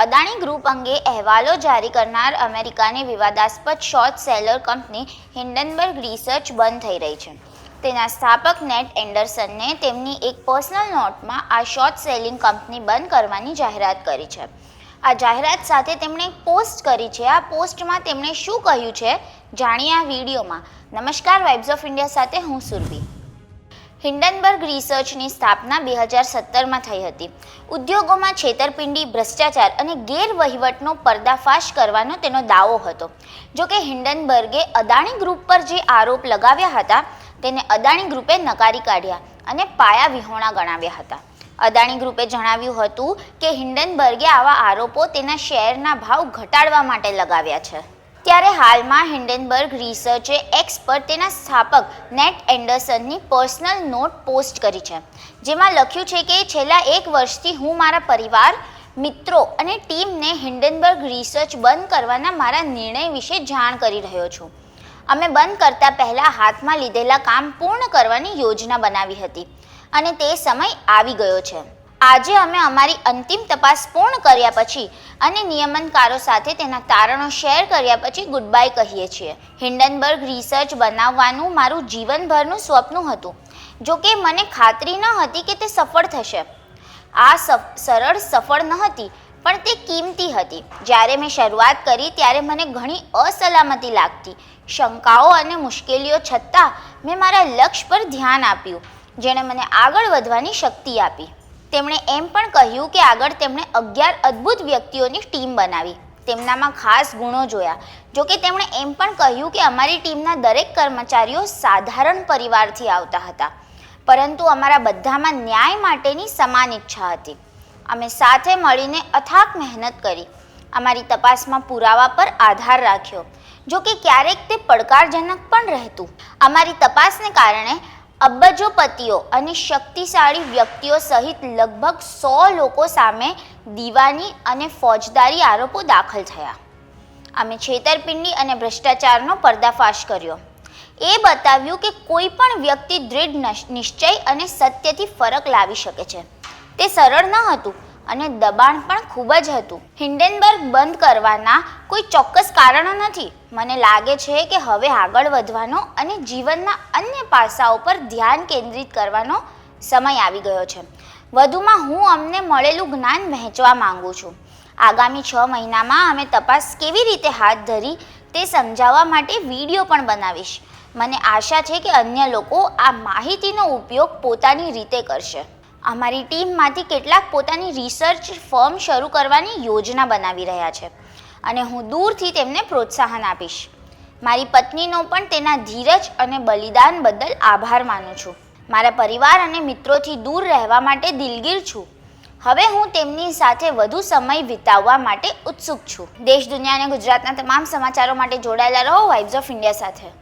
Adani group અંગે અહેવાલો જારી કરનાર અમેરિકાની વિવાદાસ્પદ short seller company Hindenburg Research બંધ થઈ રહી છે. તેના સ્થાપક નેટ એન્ડરસનને તેમની એક પર્સનલ નોટમાં આ શોર્ટ સેલિંગ કંપની બંધ કરવાની જાહેરાત કરી છે. આ જાહેરાત સાથે તેમણે એક પોસ્ટ કરી છે. આ પોસ્ટમાં તેમણે શું કહ્યું છે, જાણીએ આ વિડીયોમાં. નમસ્કાર વાઇબ્સ ઓફ ઇન્ડિયા સાથે હું સુરભી. હિન્ડનબર્ગ રિસર્ચની સ્થાપના બે હજાર સત્તરમાં થઈ હતી. ઉદ્યોગોમાં છેતરપિંડી, ભ્રષ્ટાચાર અને ગેરવહીવટનો પર્દાફાશ કરવાનો તેનો દાવો હતો. જો કે હિન્ડનબર્ગે અદાણી ગ્રુપ પર જે આરોપ લગાવ્યા હતા, તેને અદાણી ગ્રુપે નકારી કાઢ્યા અને પાયા વિહોણા ગણાવ્યા હતા. અદાણી ગ્રુપે જણાવ્યું હતું કે હિન્ડનબર્ગે આવા આરોપો તેના શેરના ભાવ ઘટાડવા માટે લગાવ્યા છે. ત્યારે હાલમાં હિન્ડનબર્ગ રિસર્ચે એક્સ પર તેના સ્થાપક નેટ એન્ડરસનની પર્સનલ નોટ પોસ્ટ કરી છે, જેમાં લખ્યું છે કે છેલ્લા એક વર્ષથી હું મારા પરિવાર, મિત્રો અને ટીમને હિન્ડનબર્ગ રિસર્ચ બંધ કરવાના મારા નિર્ણય વિશે જાણ કરી રહ્યો છું. અમે બંધ કરતા પહેલાં હાથમાં લીધેલા કામ પૂર્ણ કરવાની યોજના બનાવી હતી અને તે સમય આવી ગયો છે. આજે અમે અમારી અંતિમ તપાસ પૂર્ણ કર્યા પછી અને નિયમનકારો સાથે તેના તારણો શેર કર્યા પછી ગુડ બાય કહીએ છીએ. હિન્ડનબર્ગ રિસર્ચ બનાવવાનું મારું જીવનભરનું સ્વપ્ન હતું. જો કે મને ખાતરી ન હતી કે તે સફળ થશે. આ સરળ સફળ ન હતી, પણ તે કિંમતી હતી. જ્યારે મેં શરૂઆત કરી ત્યારે મને ઘણી અસલામતી લાગતી. શંકાઓ અને મુશ્કેલીઓ છતાં મેં મારા લક્ષ્ય પર ધ્યાન આપ્યું, જેણે મને આગળ વધવાની શક્તિ આપી. તેમણે એમ પણ કહ્યું કે આગળ તેમણે અગિયાર અદ્ભુત વ્યક્તિઓની ટીમ બનાવી. તેમનામાં ખાસ ગુણો જોયા. જો કે તેમણે એમ પણ કહ્યું કે અમારી ટીમના દરેક કર્મચારીઓ સાધારણ પરિવારથી આવતા હતા. પરંતુ અમારા બધામાં ન્યાય માટેની સમાન ઈચ્છા હતી. અમે સાથે મળીને અથાક મહેનત કરી. અમારી તપાસમાં પુરાવા પર આધાર રાખ્યો. જો કે ક્યારેક તે પડકારજનક પણ રહેતું. અમારી તપાસને કારણે અબજોપતિઓ અને શક્તિશાળી વ્યક્તિઓ સહિત લગભગ સો લોકો સામે દીવાની અને ફોજદારી આરોપો દાખલ થયા. અમે છેતરપિંડી અને ભ્રષ્ટાચારનો પર્દાફાશ કર્યો. એ બતાવ્યું કે કોઈ પણ વ્યક્તિ દૃઢ નિશ્ચય અને સત્યથી ફરક લાવી શકે છે. તે સરળ ન હતું અને દબાણ પણ ખૂબ જ હતું. હિન્ડેનબર્ગ બંધ કરવાના કોઈ ચોક્કસ કારણો નથી. મને લાગે છે કે હવે આગળ વધવાનો અને જીવનના અન્ય પાસાઓ પર ધ્યાન કેન્દ્રિત કરવાનો સમય આવી ગયો છે. વધુમાં હું અમને મળેલું જ્ઞાન વહેંચવા માંગુ છું. આગામી છ મહિનામાં અમે તપાસ કેવી રીતે હાથ ધરી તે સમજાવવા માટે વીડિયો પણ બનાવીશ. મને આશા છે કે અન્ય લોકો આ માહિતીનો ઉપયોગ પોતાની રીતે કરશે. અમારી ટીમમાંથી કેટલાક પોતાની રિસર્ચ ફર્મ શરૂ કરવાની યોજના બનાવી રહ્યા છે અને હું દૂરથી તેમને પ્રોત્સાહન આપીશ. મારી પત્નીનો પણ તેના ધીરજ અને બલિદાન બદલ આભાર માનું છું. મારા પરિવાર અને મિત્રોથી દૂર રહેવા માટે દિલગીર છું. હવે હું તેમની સાથે વધુ સમય વિતાવવા માટે ઉત્સુક છું. દેશ દુનિયા અને ગુજરાતના તમામ સમાચારો માટે જોડાયેલા રહો. વાઇબ્સ ઓફ ઇન્ડિયા સાથે.